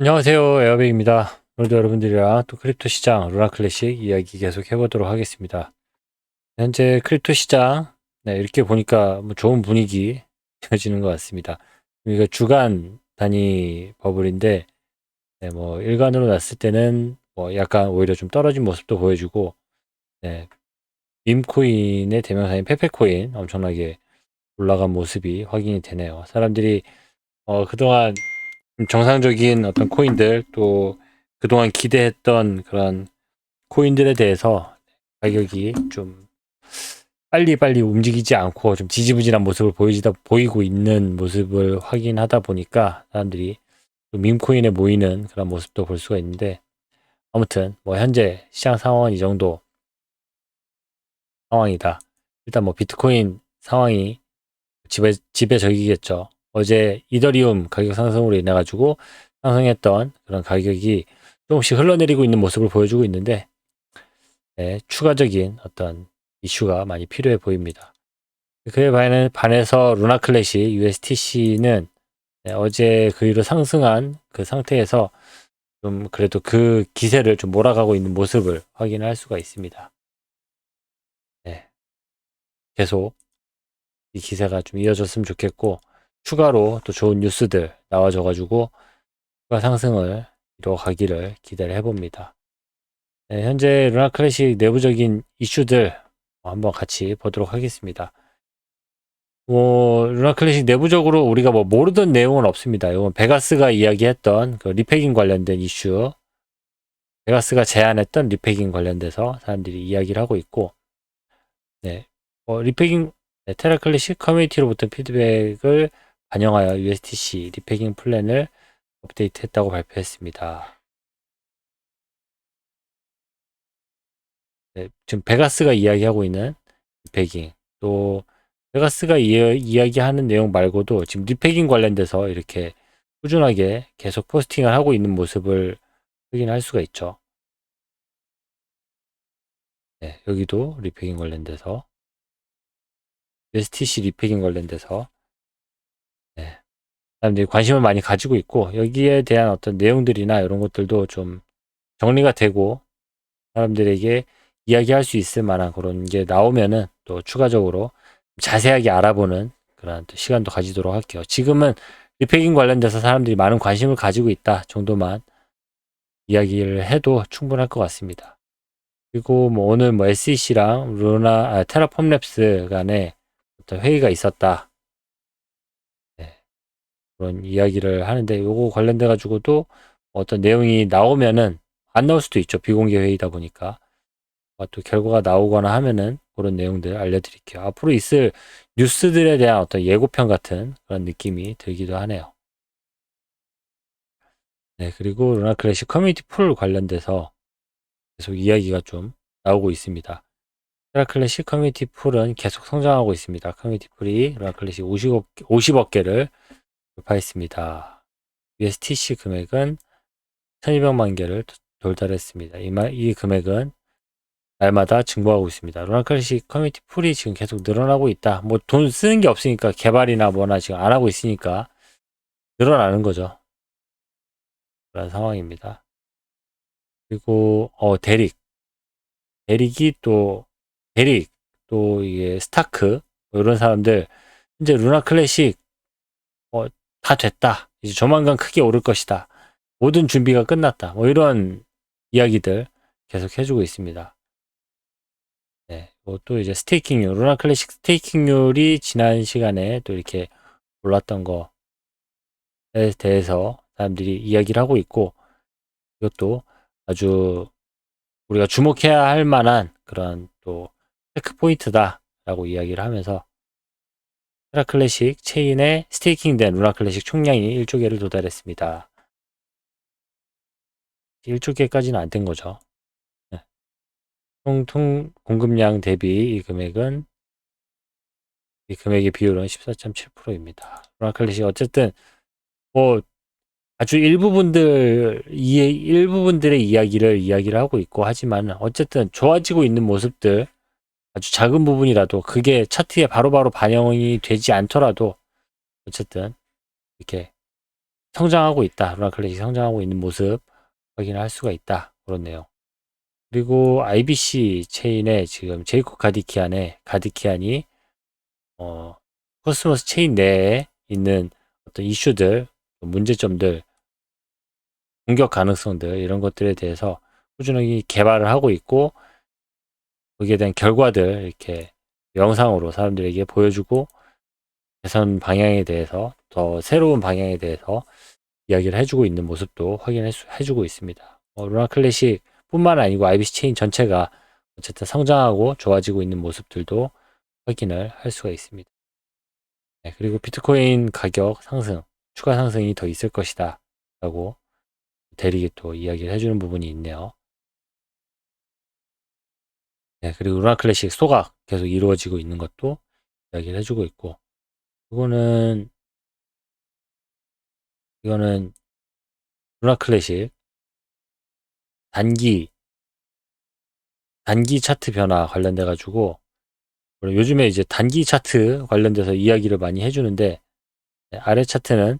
안녕하세요. 에어백입니다. 오늘도 여러분들이랑 또 크립토 시장 루나 클래식 이야기 계속 해보도록 하겠습니다. 현재 크립토 시장 네, 이렇게 보니까 뭐 좋은 분위기 이어지는 것 같습니다. 이거 주간 단위 버블인데 네, 뭐 일간으로 났을 때는 뭐 약간 오히려 좀 떨어진 모습도 보여주고 네, 밈코인의 대명사인 페페코인 엄청나게 올라간 모습이 확인이 되네요. 사람들이 어, 그동안 정상적인 어떤 코인들 또 그동안 기대했던 그런 코인들에 대해서 가격이 좀 빨리빨리 움직이지 않고 좀 지지부진한 모습을 보이다 보이고 있는 모습을 확인하다 보니까 사람들이 밈코인에 모이는 그런 모습도 볼 수가 있는데 아무튼 뭐 현재 시장 상황은 이 정도 상황이다. 일단 뭐 비트코인 상황이 지배 지배적이겠죠. 어제 이더리움 가격 상승으로 인해 가지고 상승했던 그런 가격이 조금씩 흘러내리고 있는 모습을 보여주고 있는데 네, 추가적인 어떤 이슈가 많이 필요해 보입니다. 그에 반해서 루나 클래시 USTC는 네, 어제 그 위로 상승한 그 상태에서 좀 그래도 그 기세를 좀 몰아가고 있는 모습을 확인할 수가 있습니다. 네, 계속 이 기세가 좀 이어졌으면 좋겠고 추가로 또 좋은 뉴스들 나와줘가지고 추가 상승을 이뤄가기를 기대를 해봅니다. 네, 현재 루나 클래식 내부적인 이슈들 한번 같이 보도록 하겠습니다. 뭐 루나 클래식 내부적으로 우리가 뭐 모르던 내용은 없습니다. 이건 베가스가 이야기했던 그 리패깅 관련된 이슈, 베가스가 제안했던 리패깅 관련돼서 사람들이 이야기를 하고 있고, 네, 뭐 리패깅 네, 테라 클래식 커뮤니티로부터 피드백을 반영하여 USTC 리패깅 플랜을 업데이트했다고 발표했습니다. 네, 지금 베가스가 이야기하고 있는 리패깅 또 베가스가 이, 야기하는 내용 말고도 지금 리패깅 관련돼서 이렇게 꾸준하게 계속 포스팅을 하고 있는 모습을 확인할 수가 있죠. 네, 여기도 리패깅 관련돼서 USTC 리패깅 관련돼서 사람들이 관심을 많이 가지고 있고 여기에 대한 어떤 내용들이나 이런 것들도 좀 정리가 되고 사람들에게 이야기할 수 있을 만한 그런 게 나오면은 또 추가적으로 자세하게 알아보는 그런 또 시간도 가지도록 할게요. 지금은 리패깅 관련돼서 사람들이 많은 관심을 가지고 있다 정도만 이야기를 해도 충분할 것 같습니다. 그리고 뭐 오늘 뭐 SEC랑 루나 아, 테라폼 랩스 간에 어떤 회의가 있었다. 그런 이야기를 하는데 요거 관련돼 가지고도 어떤 내용이 나오면은 안 나올 수도 있죠. 비공개 회의다 보니까. 아, 또 결과가 나오거나 하면은 그런 내용들 알려드릴게요. 앞으로 있을 뉴스들에 대한 어떤 예고편 같은 그런 느낌이 들기도 하네요. 네, 그리고 루나 클래식 커뮤니티 풀 관련돼서 계속 이야기가 좀 나오고 있습니다. 루나 클래식 커뮤니티 풀은 계속 성장하고 있습니다. 커뮤니티 풀이 루나 클래식 50억, 50억 개를 돌파했습니다. USTC 금액은 1200만 개를 돌달했습니다. 이, 이 금액은 날마다 증보하고 있습니다. 로나클래식 커뮤니티 풀이 지금 계속 늘어나고 있다. 뭐 돈 쓰는 게 없으니까 개발이나 뭐나 지금 안 하고 있으니까 늘어나는 거죠. 그런 상황입니다. 그리고 어 대릭 대릭이 또 대릭 또 이게 스타크 뭐 이런 사람들 이제 루나 클래식 어, 다 됐다. 이제 조만간 크게 오를 것이다. 모든 준비가 끝났다. 뭐 이런 이야기들 계속 해주고 있습니다. 네, 뭐 또 이제 스테이킹률, 루나 클래식 스테이킹률이 지난 시간에 또 이렇게 올랐던 거에 대해서 사람들이 이야기를 하고 있고 이것도 아주 우리가 주목해야 할 만한 그런 또 체크 포인트다라고 이야기를 하면서 테라 클래식 체인에 스테이킹된 루나 클래식 총량이 1조 개를 도달했습니다. 1조 개까지는 안 된 거죠. 네. 총 공급량 대비 이 금액은 이 금액의 비율은 14.7%입니다. 루나 클래식 어쨌든 뭐 아주 일부분들 이 일부분들의 이야기를 이야기를 하고 있고 하지만 어쨌든 좋아지고 있는 모습들 아주 작은 부분이라도 그게 차트에 바로 바로 반영이 되지 않더라도 어쨌든 이렇게 성장하고 있다. 루나 클래식 성장하고 있는 모습 확인할 수가 있다. 그렇네요. 그리고 IBC 체인에 지금 제이코 가디키안의 가디키안이 어, 코스모스 체인 내에 있는 어떤 이슈들, 문제점들, 공격 가능성들 이런 것들에 대해서 꾸준히 개발을 하고 있고 거기에 대한 결과들 이렇게 영상으로 사람들에게 보여주고 개선 방향에 대해서 더 새로운 방향에 대해서 이야기를 해주고 있는 모습도 확인해주고 있습니다. 어, 루나 클래식 뿐만 아니고 IBC 체인 전체가 어쨌든 성장하고 좋아지고 있는 모습들도 확인을 할 수가 있습니다. 네, 그리고 비트코인 가격 상승, 추가 상승이 더 있을 것이다. 라고 대리기 또 이야기를 해주는 부분이 있네요. 네, 그리고 루나 클래식 소각 계속 이루어지고 있는 것도 이야기를 해주고 있고, 이거는, 이거는 루나 클래식 단기, 단기 차트 변화 관련돼 가지고, 요즘에 이제 단기 차트 관련돼서 이야기를 많이 해주는데, 네, 아래 차트는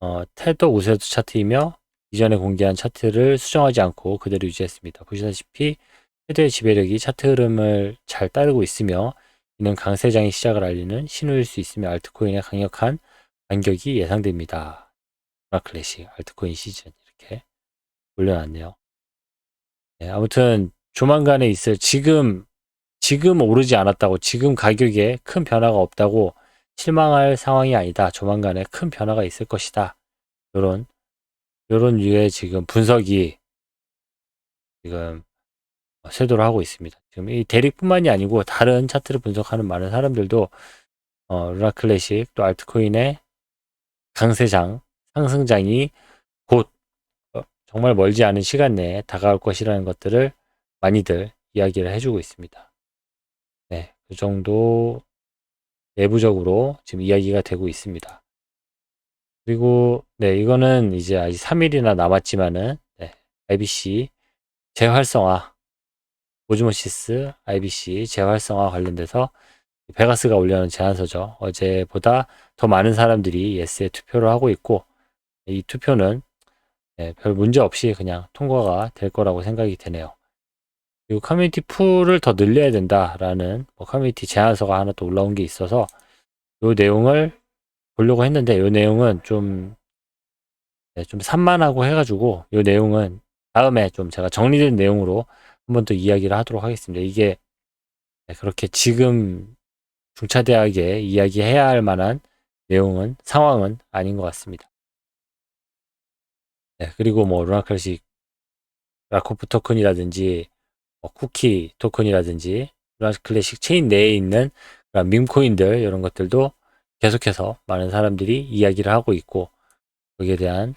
어, 테더 우세도 차트이며 이전에 공개한 차트를 수정하지 않고 그대로 유지했습니다. 보시다시피 테더의 지배력이 차트 흐름을 잘 따르고 있으며 이는 강세장의 시작을 알리는 신호일 수 있으며 알트코인의 강력한 반격이 예상됩니다. 클래식 알트코인 시즌 이렇게 올려놨네요. 네, 아무튼 조만간에 있을 지금 지금 오르지 않았다고 지금 가격에 큰 변화가 없다고 실망할 상황이 아니다. 조만간에 큰 변화가 있을 것이다. 요런 요런 류의 지금 분석이 지금 쇄도를 하고 있습니다. 지금 이 대릭뿐만이 아니고 다른 차트를 분석하는 많은 사람들도 어, 루나 클래식 또 알트코인의 강세장 상승장이 곧 어, 정말 멀지 않은 시간 내에 다가올 것이라는 것들을 많이들 이야기를 해주고 있습니다. 네, 그 정도 내부적으로 지금 이야기가 되고 있습니다. 그리고 네 이거는 이제 아직 3일이나 남았지만은 네, IBC 재활성화 오즈모시스 IBC 재활성화 관련돼서 베가스가 올려놓은 제안서죠. 어제보다 더 많은 사람들이 예스에 투표를 하고 있고 이 투표는 네, 별 문제 없이 그냥 통과가 될 거라고 생각이 되네요. 그리고 커뮤니티 풀을 더 늘려야 된다라는 뭐 커뮤니티 제안서가 하나 또 올라온 게 있어서 이 내용을 보려고 했는데 이 내용은 좀, 네, 좀 산만하고 해가지고 이 내용은 다음에 좀 제가 정리된 내용으로 한 번 더 이야기를 하도록 하겠습니다. 이게 네, 그렇게 지금 중차대하게 이야기해야 할 만한 내용은 상황은 아닌 것 같습니다. 네, 그리고 뭐 루나클래식 라코프 토큰이라든지 뭐 쿠키 토큰이라든지 루나 클래식 체인 내에 있는 밈코인들 이런 것들도 계속해서 많은 사람들이 이야기를 하고 있고 거기에 대한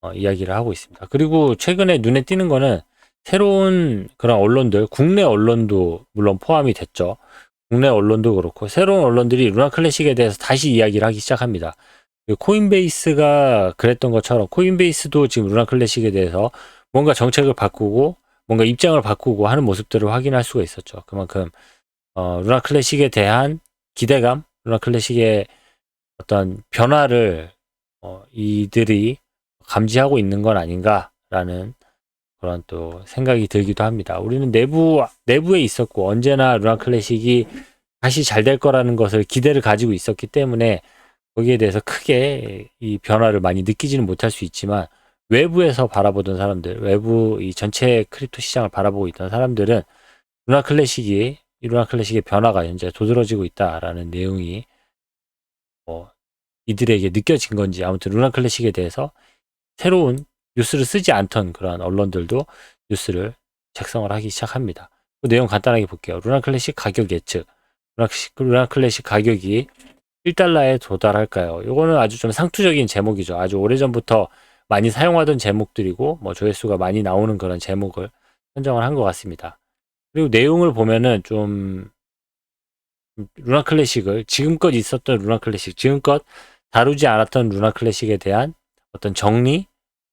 어, 이야기를 하고 있습니다. 그리고 최근에 눈에 띄는 거는 새로운 그런 언론들, 국내 언론도 물론 포함이 됐죠. 국내 언론도 그렇고 새로운 언론들이 루나 클래식에 대해서 다시 이야기를 하기 시작합니다. 코인베이스가 그랬던 것처럼 코인베이스도 지금 루나 클래식에 대해서 뭔가 정책을 바꾸고 뭔가 입장을 바꾸고 하는 모습들을 확인할 수가 있었죠. 그만큼 어, 루나 클래식에 대한 기대감, 루나 클래식의 어떤 변화를 어, 이들이 감지하고 있는 건 아닌가라는 그런 또 생각이 들기도 합니다. 우리는 내부 내부에 있었고 언제나 루나 클래식이 다시 잘 될 거라는 것을 기대를 가지고 있었기 때문에 거기에 대해서 크게 이 변화를 많이 느끼지는 못할 수 있지만 외부에서 바라보던 사람들, 외부 이 전체 크립토 시장을 바라보고 있던 사람들은 루나 클래식이 이 루나 클래식의 변화가 현재 도드러지고 있다라는 내용이 뭐 이들에게 느껴진 건지 아무튼 루나 클래식에 대해서 새로운 뉴스를 쓰지 않던 그런 언론들도 뉴스를 작성을 하기 시작합니다. 그 내용 간단하게 볼게요. 루나 클래식 가격 예측. 루나 클래식 가격이 1달러에 도달할까요? 이거는 아주 좀 상투적인 제목이죠. 아주 오래전부터 많이 사용하던 제목들이고 뭐 조회수가 많이 나오는 그런 제목을 선정을 한 것 같습니다. 그리고 내용을 보면은 좀 루나 클래식을 지금껏 있었던 루나 클래식, 지금껏 다루지 않았던 루나 클래식에 대한 어떤 정리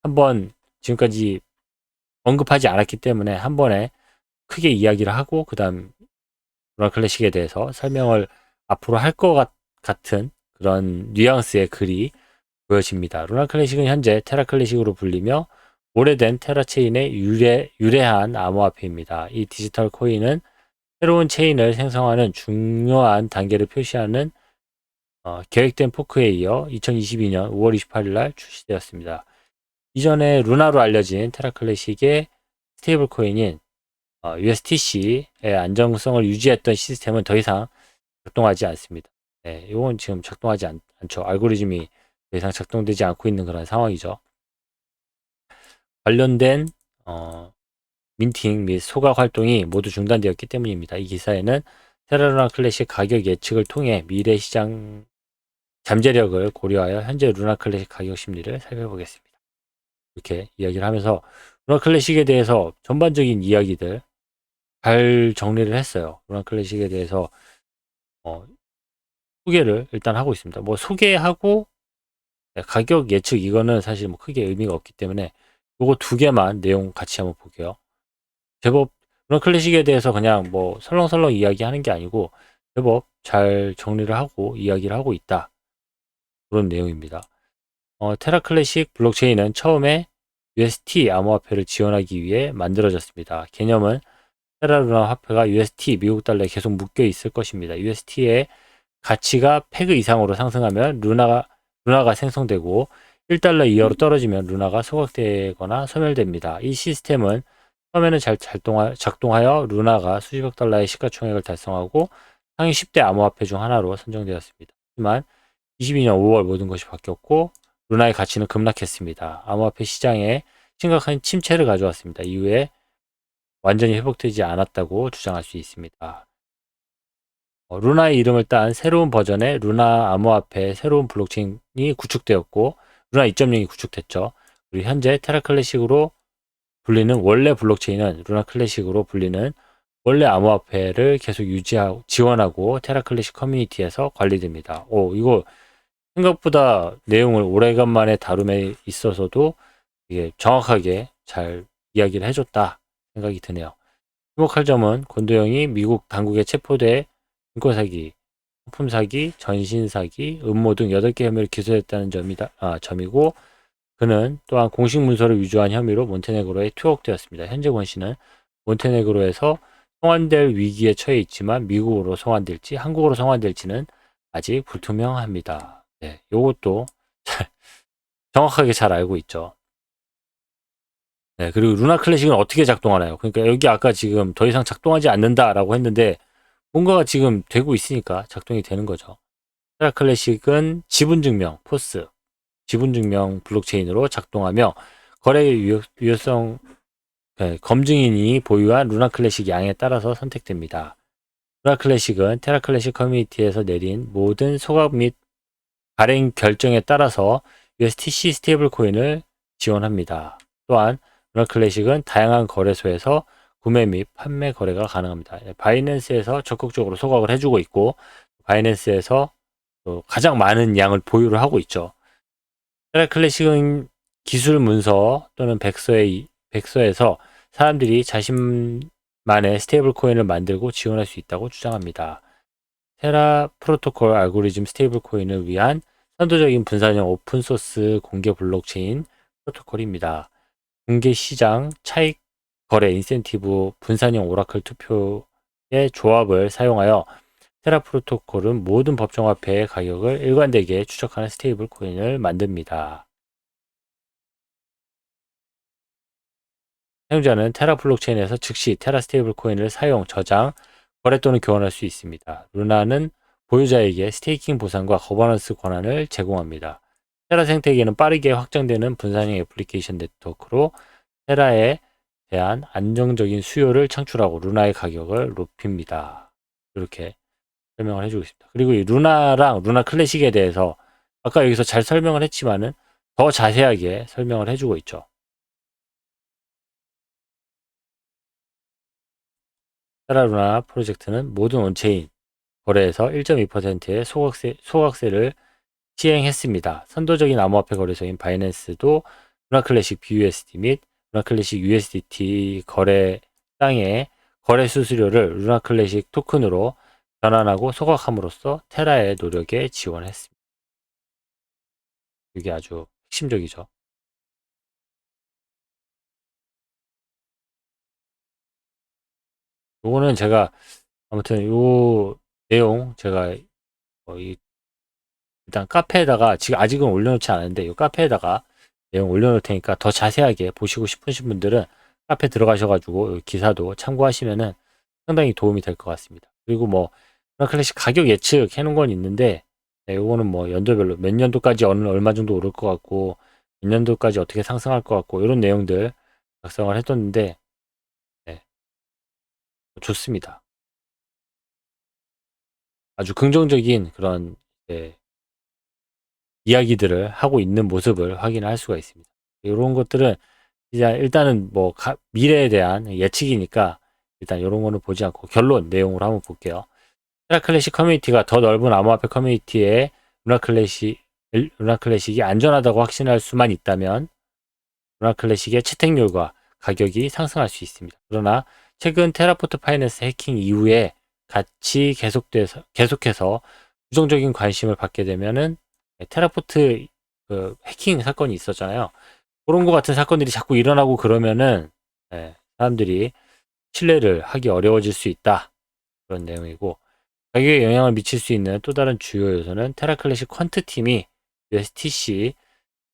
한번 지금까지 언급하지 않았기 때문에 한 번에 크게 이야기를 하고 그 다음 루나 클래식에 대해서 설명을 앞으로 할 것 같은 그런 뉘앙스의 글이 보여집니다. 루나 클래식은 현재 테라 클래식으로 불리며 오래된 테라 체인의 유래, 유래한 암호화폐입니다. 이 디지털 코인은 새로운 체인을 생성하는 중요한 단계를 표시하는 어, 계획된 포크에 이어 2022년 5월 28일 날 출시되었습니다. 이전에 루나로 알려진 테라 클래식의 스테이블 코인인 어, USTC의 안정성을 유지했던 시스템은 더 이상 작동하지 않습니다. 네, 이건 지금 작동하지 않, 죠 알고리즘이 더 이상 작동되지 않고 있는 그런 상황이죠. 관련된 어, 민팅 및 소각 활동이 모두 중단되었기 때문입니다. 이 기사에는 테라루나 클래식 가격 예측을 통해 미래 시장 잠재력을 고려하여 현재 루나 클래식 가격 심리를 살펴보겠습니다. 이렇게 이야기를 하면서 루나 클래식에 대해서 전반적인 이야기들 잘 정리를 했어요. 루나 클래식에 대해서 어, 소개를 일단 하고 있습니다. 뭐 소개하고 네, 가격 예측 이거는 사실 뭐 크게 의미가 없기 때문에 요거 두 개만 내용 같이 한번 볼게요. 제법 루나 클래식에 대해서 그냥 뭐 설렁설렁 이야기하는 게 아니고 제법 잘 정리를 하고 이야기를 하고 있다. 그런 내용입니다. 어, 테라 클래식 블록체인은 처음에 UST 암호화폐를 지원하기 위해 만들어졌습니다. 개념은 테라 루나 화폐가 UST 미국 달러에 계속 묶여 있을 것입니다. UST의 가치가 페그 이상으로 상승하면 루나가 루나가 생성되고 1달러 이하로 떨어지면 루나가 소각되거나 소멸됩니다. 이 시스템은 처음에는 잘 작동하여 루나가 수십억 달러의 시가총액을 달성하고 상위 10대 암호화폐 중 하나로 선정되었습니다. 하지만 22년 5월 모든 것이 바뀌었고 루나의 가치는 급락했습니다. 암호화폐 시장에 심각한 침체를 가져왔습니다. 이후에 완전히 회복되지 않았다고 주장할 수 있습니다. 어, 루나의 이름을 딴 새로운 버전의 루나 암호화폐 새로운 블록체인이 구축되었고 루나 2.0이 구축됐죠. 그리고 현재 테라 클래식으로 불리는 원래 블록체인은 루나 클래식으로 불리는 원래 암호화폐를 계속 유지하고 지원하고 테라 클래식 커뮤니티에서 관리됩니다. 오 이거 생각보다 내용을 오래간만에 다룸에 있어서도 이게 정확하게 잘 이야기를 해줬다 생각이 드네요. 주목할 점은 권도영이 미국 당국에 체포돼 인권 사기, 상품 사기, 전신 사기, 음모 등 8개 혐의를 기소했다는 점이다, 아, 점이고 그는 또한 공식 문서를 위조한 혐의로 몬테네그로에 투옥되었습니다. 현재 권 씨는 몬테네그로에서 송환될 위기에 처해 있지만 미국으로 송환될지 한국으로 송환될지는 아직 불투명합니다. 네, 요것도 잘, 정확하게 잘 알고 있죠. 네, 그리고 루나 클래식은 어떻게 작동하나요? 그러니까 여기 아까 지금 더 이상 작동하지 않는다라고 했는데 뭔가가 지금 되고 있으니까 작동이 되는 거죠. 테라 클래식은 지분 증명, 포스, 지분 증명 블록체인으로 작동하며 거래 유효성 네, 검증인이 보유한 루나 클래식 양에 따라서 선택됩니다. 루나 클래식은 테라 클래식 커뮤니티에서 내린 모든 소각 및 발행 결정에 따라서 USTC 스테이블 코인을 지원합니다. 또한 루나 클래식은 다양한 거래소에서 구매 및 판매 거래가 가능합니다. 예, 바이낸스에서 적극적으로 소각을 해주고 있고 바이낸스에서 가장 많은 양을 보유를 하고 있죠. 테라 클래식은 기술 문서 또는 백서의, 백서에서 사람들이 자신만의 스테이블 코인을 만들고 지원할 수 있다고 주장합니다. 테라 프로토콜 알고리즘 스테이블 코인을 위한 선도적인 분산형 오픈소스 공개 블록체인 프로토콜입니다. 공개 시장 차익 거래 인센티브 분산형 오라클 투표의 조합을 사용하여 테라 프로토콜은 모든 법정화폐의 가격을 일관되게 추적하는 스테이블 코인을 만듭니다. 사용자는 테라 블록체인에서 즉시 테라 스테이블 코인을 사용, 저장, 거래 또는 교환할 수 있습니다. 루나는 보유자에게 스테이킹 보상과 거버넌스 권한을 제공합니다. 테라 생태계는 빠르게 확장되는 분산형 애플리케이션 네트워크로 테라의 대한 안정적인 수요를 창출하고 루나의 가격을 높입니다. 이렇게 설명을 해주고 있습니다. 그리고 이 루나랑 루나 클래식에 대해서 아까 여기서 잘 설명을 했지만은 더 자세하게 설명을 해주고 있죠. 테라루나 프로젝트는 모든 온체인 거래에서 1.2%의 소각세, 소각세를 시행했습니다. 선도적인 암호화폐 거래소인 바이낸스도 루나 클래식 BUSD 및 루나 클래식 USDT 거래 땅의 거래 수수료를 루나 클래식 토큰으로 전환하고 소각함으로써 테라의 노력에 지원했습니다. 이게 아주 핵심적이죠. 요거는 제가 아무튼 요 내용 제가 어, 이 일단 카페에다가 지금 아직은 올려놓지 않았는데 이 카페에다가 내용 올려놓을 테니까 더 자세하게 보시고 싶으신 분들은 카페 들어가셔가지고 이 기사도 참고하시면은 상당히 도움이 될 것 같습니다. 그리고 뭐 클래식 가격 예측 해놓은 건 있는데 네, 요거는 뭐 연도별로 몇 년도까지 어느 얼마 정도 오를 것 같고 몇 년도까지 어떻게 상승할 것 같고 이런 내용들 작성을 네, 좋습니다. 아주 긍정적인 그런 네, 이야기들을 하고 있는 모습을 확인할 수가 있습니다. 이런 것들은 일단은 뭐 가, 미래에 대한 예측이니까 일단 이런 거는 보지 않고 결론 내용으로 한번 볼게요. 테라 클래식 커뮤니티가 더 넓은 암호화폐 커뮤니티에 루나 클래식 루나 클래식이 안전하다고 확신할 수만 있다면 루나 클래식의 채택률과 가격이 상승할 수 있습니다. 그러나 최근 테라포트 파이낸스 해킹 이후에 같이 계속돼서 계속해서 부정적인 관심을 받게 되면은 테라포트 그 해킹 사건이 있었잖아요. 그런 것 같은 사건들이 자꾸 일어나고 그러면은 예, 사람들이 신뢰를 하기 어려워질 수 있다. 그런 내용이고 가격에 영향을 미칠 수 있는 또 다른 주요 요소는 테라클래식 퀀트 팀이 USTC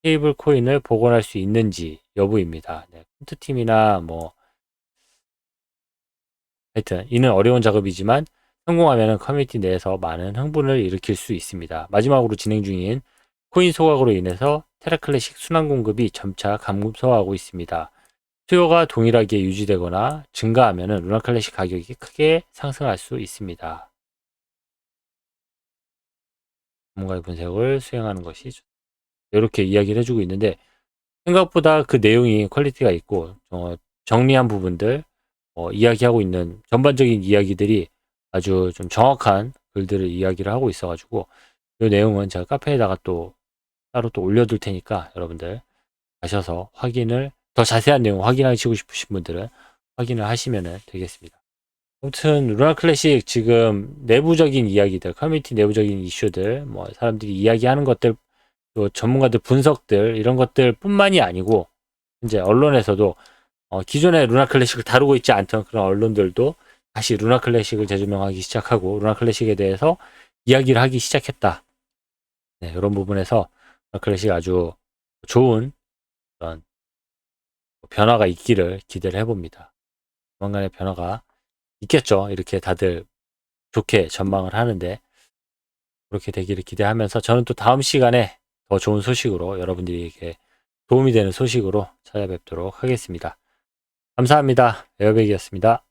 테이블 코인을 복원할 수 있는지 여부입니다. 네, 퀀트 팀이나 뭐 하여튼 이는 어려운 작업이지만 성공하면 커뮤니티 내에서 많은 흥분을 일으킬 수 있습니다. 마지막으로 진행 중인 코인 소각으로 인해서 테라클래식 순환 공급이 점차 감소하고 있습니다. 수요가 동일하게 유지되거나 증가하면 루나클래식 가격이 크게 상승할 수 있습니다. 전문가의 분석을 수행하는 것이 좋- 이렇게 이야기를 해주고 있는데 생각보다 그 내용이 퀄리티가 있고 어, 정리한 부분들 어, 이야기하고 있는 전반적인 이야기들이 아주 좀 정확한 글들을 이야기를 하고 있어가지고 이 내용은 제가 카페에다가 또 따로 또 올려둘 테니까 여러분들 가셔서 확인을 더 자세한 내용 확인하시고 싶으신 분들은 확인을 하시면 되겠습니다. 아무튼 루나 클래식 지금 내부적인 이야기들, 커뮤니티 내부적인 이슈들, 뭐 사람들이 이야기하는 것들, 또 전문가들 분석들 이런 것들 뿐만이 아니고 이제 언론에서도 어, 기존의 루나 클래식을 다루고 있지 않던 그런 언론들도 다시 루나 클래식을 재조명하기 시작하고 루나 클래식에 대해서 이야기를 하기 시작했다. 네, 이런 부분에서 루나 클래식 아주 좋은 그런 변화가 있기를 기대를 해봅니다. 조만간의 변화가 있겠죠. 이렇게 다들 좋게 전망을 하는데 그렇게 되기를 기대하면서 저는 또 다음 시간에 더 좋은 소식으로 여러분들에게 도움이 되는 소식으로 찾아뵙도록 하겠습니다. 감사합니다. 에어백이었습니다.